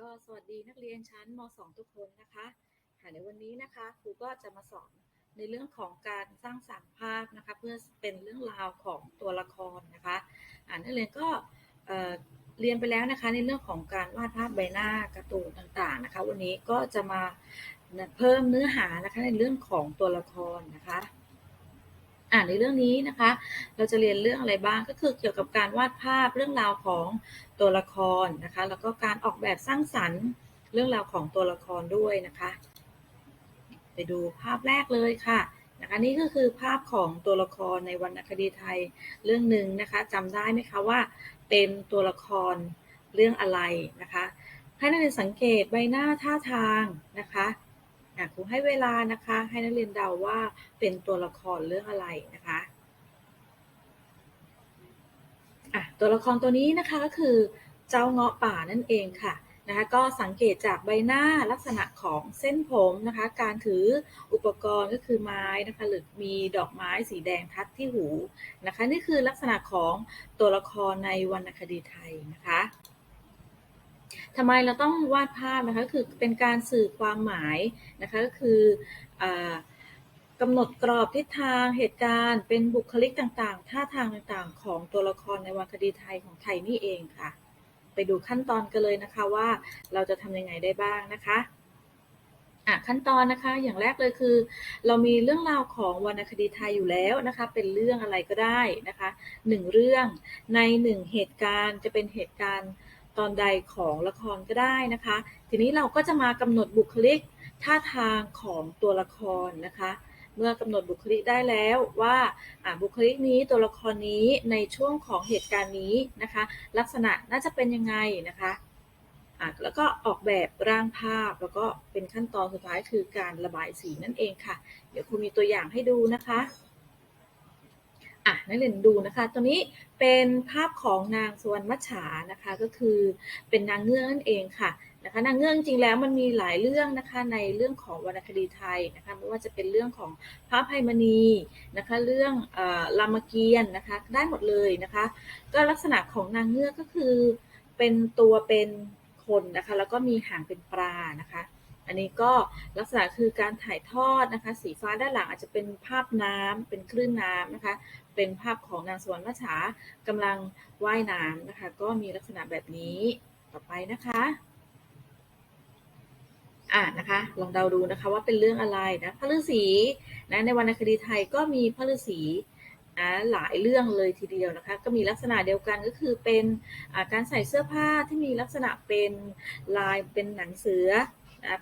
ก็สวัสดีนักเรียนชั้นม .2 ทุกคนนะคะค่ะในวันนี้นะคะครูก็จะมาสอนในเรื่องของการสร้างสรรค์ภาพนะคะ เพื่อเป็นเรื่องราวของตัวละครนะคะอ่านักเรียนก็เอ่อเรียนไปแล้วนะคะในเรื่องของการวาดภาพใบหน้าการ์ตูนต่างๆนะคะ วันนี้ก็จะมาเพิ่มเนื้อหานะคะในเรื่องของตัวละครนะคะ อ่าในเรื่องนี้นะคะ เราจะเรียนเรื่องอะไรบ้างก็คือเกี่ยวกับการวาดภาพเรื่องราวของตัวละครนะคะ แล้วก็การออกแบบสร้างสรรค์เรื่องราวของตัวละครด้วยนะคะ ไปดูภาพแรกเลยค่ะนะคะนี่ก็คือภาพของตัวละครในวรรณคดีไทยเรื่องหนึ่งนะคะจำได้ไหมคะว่าเป็นตัวละครเรื่องอะไรนะคะ ให้นักเรียนสังเกตใบหน้าท่าทางนะคะ ครูให้เวลานะคะ ให้นักเรียนเดาว่าเป็นตัวละครเรื่องอะไรนะคะะตัวละครตัวนี้นะคะก็คือเจ้าเงาะป่านั่นเองค่ะนะคะก็สังเกตจากใบหน้าลักษณะของเส้นผมนะคะ การถืออุปกรณ์ก็คือไม้นะคะหรือมีดอกไม้สีแดงทัดที่หูนะคะ นี่คือลักษณะของตัวละครในวรรณคดีไทยนะคะ ทำไมเราต้องวาดภาพนะคะคือเป็นการสื่อความหมายนะคะก็คือกำหนดกรอบทิศทางเหตุการณ์ เป็นบุคลิกต่างๆ ท่าทางต่างๆ ของตัวละครในวรรณคดีไทยของไทยนี่เองค่ะ ไปดูขั้นตอนกันเลยนะคะว่าเราจะทำยังไงได้บ้างนะคะอะขั้นตอนนะคะอย่างแรกเลยคือ เรามีเรื่องราวของวรรณคดีไทยอยู่แล้วนะคะ เป็นเรื่องอะไรก็ได้นะคะหนึ่งเรื่องในหนึ่งเหตุการณ์จะเป็นเหตุการณ์ ตอนใดของละครก็ได้นะคะ ทีนี้เราก็จะมากำหนดบุคลิกท่าทางของตัวละครนะคะ เมื่อกำหนดบุคลิกได้แล้วว่าบุคลิกนี้ตัวละครนี้ในช่วงของเหตุการณ์นี้นะคะ ลักษณะน่าจะเป็นยังไงนะคะแล้วก็ออกแบบร่างภาพแล้วก็เป็นขั้นตอนสุดท้ายคือการระบายสีนั่นเองค่ะ เดี๋ยวครูมีตัวอย่างให้ดูนะคะ อะนักเรียนดูนะคะ ตัวนี้เป็นภาพของนางสุวรรณมัจฉานะคะ ก็คือเป็นนางเงือกนั่นเองค่ะนะคะนางเงือกจริงแล้วมันมีหลายเรื่องนะคะในเรื่องของวรรณคดีไทยนะคะไม่ว่าจะเป็นเรื่องของพระภัยมณีนะคะเรื่องรามเกียรติ์นะคะได้หมดเลยนะคะ ก็ลักษณะของนางเงือกก็คือเป็นตัวเป็นคนนะคะแล้วก็มีหางเป็นปลานะคะอันนี้ก็ลักษณะคือการถ่ายทอดนะคะ สีฟ้าด้านหลังอาจจะเป็นภาพน้ำเป็นคลื่นน้ำนะคะ เป็นภาพของนางสวรรค์มัฉากำลังว่ายน้ำนะคะ ก็มีลักษณะแบบนี้ต่อไปนะคะอ่านะคะลองเดาดูนะคะว่าเป็นเรื่องอะไรนะพระฤาษีนะในวรรณคดีไทยก็มีพระฤาษีนะหลายเรื่องเลยทีเดียวนะคะ ก็มีลักษณะเดียวกันก็คือเป็นการใส่เสื้อผ้าที่มีลักษณะเป็นลายเป็นหนังเสือ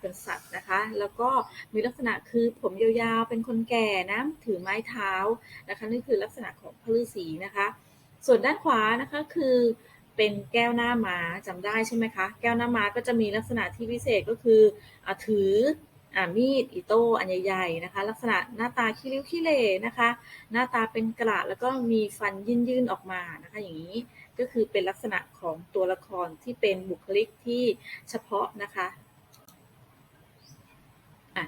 เป็นสัตว์นะคะ แล้วก็มีลักษณะคือผมยาวๆ เป็นคนแก่นะ ถือไม้เท้านะคะนี่คือลักษณะของพระฤาษีนะคะ ส่วนด้านขวานะคะคือเป็นแก้วหน้าม้าจำได้ใช่ไหมคะ แก้วหน้าม้าก็จะมีลักษณะที่พิเศษก็คืออถืออมีดอิโต้อันใหญ่ๆนะคะ ลักษณะหน้าตาขี้ริ้วขี้เล่นะคะ หน้าตาเป็นกระแล้วก็มีฟันยื่นๆออกมานะคะ อย่างนี้ก็คือเป็นลักษณะของตัวละครที่เป็นบุคลิกที่เฉพาะนะคะ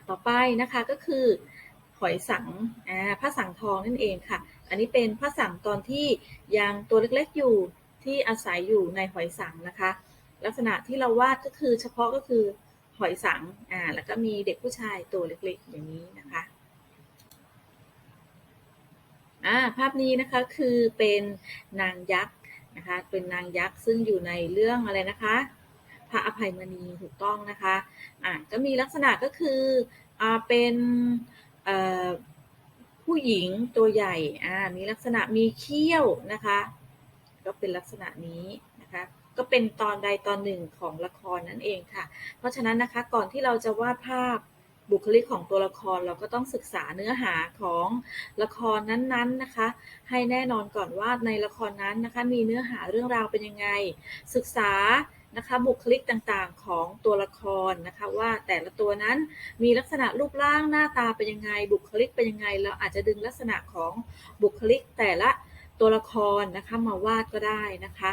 ต่อไปนะคะก็คือหอยสังอ่าพระสังทองนั่นเองค่ะ อันนี้เป็นพระสังตอนที่ยังตัวเล็กๆอยู่ที่อาศัยอยู่ในหอยสังนะคะ ลักษณะที่เราวาดก็คือเฉพาะก็คือหอยสังอ่าแล้วก็มีเด็กผู้ชายตัวเล็กๆ อย่างนี้นะคะอ่าภาพนี้นะคะคือเป็นนางยักษ์นะคะเป็นนางยักษ์ซึ่งอยู่ในเรื่องอะไรนะคะ พระอภัยมณีถูกต้องนะคะอ่าก็มีลักษณะก็คืออ่าเป็นผู้หญิงตัวใหญ่อ่ามีลักษณะมีเขี้ยวนะคะ ก็เป็นลักษณะนี้นะคะก็เป็นตอนใดตอนหนึ่งของละครนั่นเองค่ะ เพราะฉะนั้นนะคะก่อนที่เราจะวาดภาพบุคลิกของตัวละครเราก็ต้องศึกษาเนื้อหาของละครนั้นๆนะคะ ให้แน่นอนก่อนว่าในละครนั้นนะคะ มีเนื้อหาเรื่องราวเป็นยังไง ศึกษา นะคะบุคลิกต่างๆของตัวละครนะคะว่าแต่ละตัวนั้นมีลักษณะรูปร่างหน้าตาเป็นยังไง บุคลิกเป็นยังไง เราอาจจะดึงลักษณะของบุคลิกแต่ละตัวละครนะคะมาวาดก็ได้นะคะ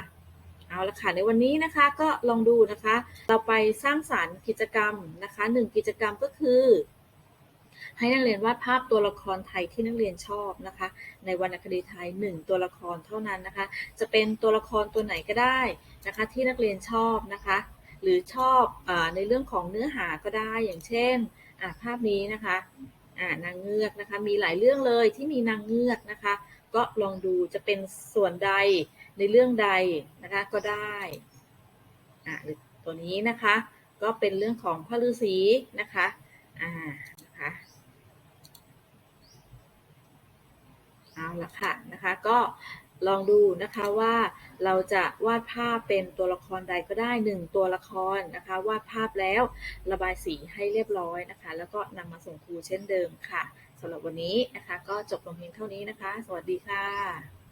เอาละค่ะในวันนี้นะคะก็ลองดูนะคะ เราไปสร้างสารรค์กิจกรรมนะคะหนึ่งกิจกรรมก็คือ ให้นักเรียนวาดภาพตัวละครไทยที่นักเรียนชอบนะคะ ในวรรณคดีไทย 1 ตัวละครเท่านั้นนะคะ จะเป็นตัวละครตัวไหนก็ได้นะคะที่นักเรียนชอบนะคะ หรือชอบอในเรื่องของเนื้อหาก็ได้อย่างเช่นภาพนี้นะคะนางเงือกนะคะมีหลายเรื่องเลยที่มีนางเงือกนะคะ ก็ลองดูจะเป็นส่วนใดในเรื่องใดนะคะก็ได้หรือตัวนี้นะคะ ก็เป็นเรื่องของพระฤาษีนะคะอ่านะคะเอา ละค่ะนะคะ ก็ลองดูนะคะว่าเราจะวาดภาพเป็นตัวละครใดก็ได้หนึ่งตัวละครนะคะวาดภาพแล้วระบายสีให้เรียบร้อยนะคะ แล้วก็นำมาส่งครูเช่นเดิมค่ะสำหรับวันนี้นะคะ ก็จบลงเพียงเท่านี้นะคะ สวัสดีค่ะ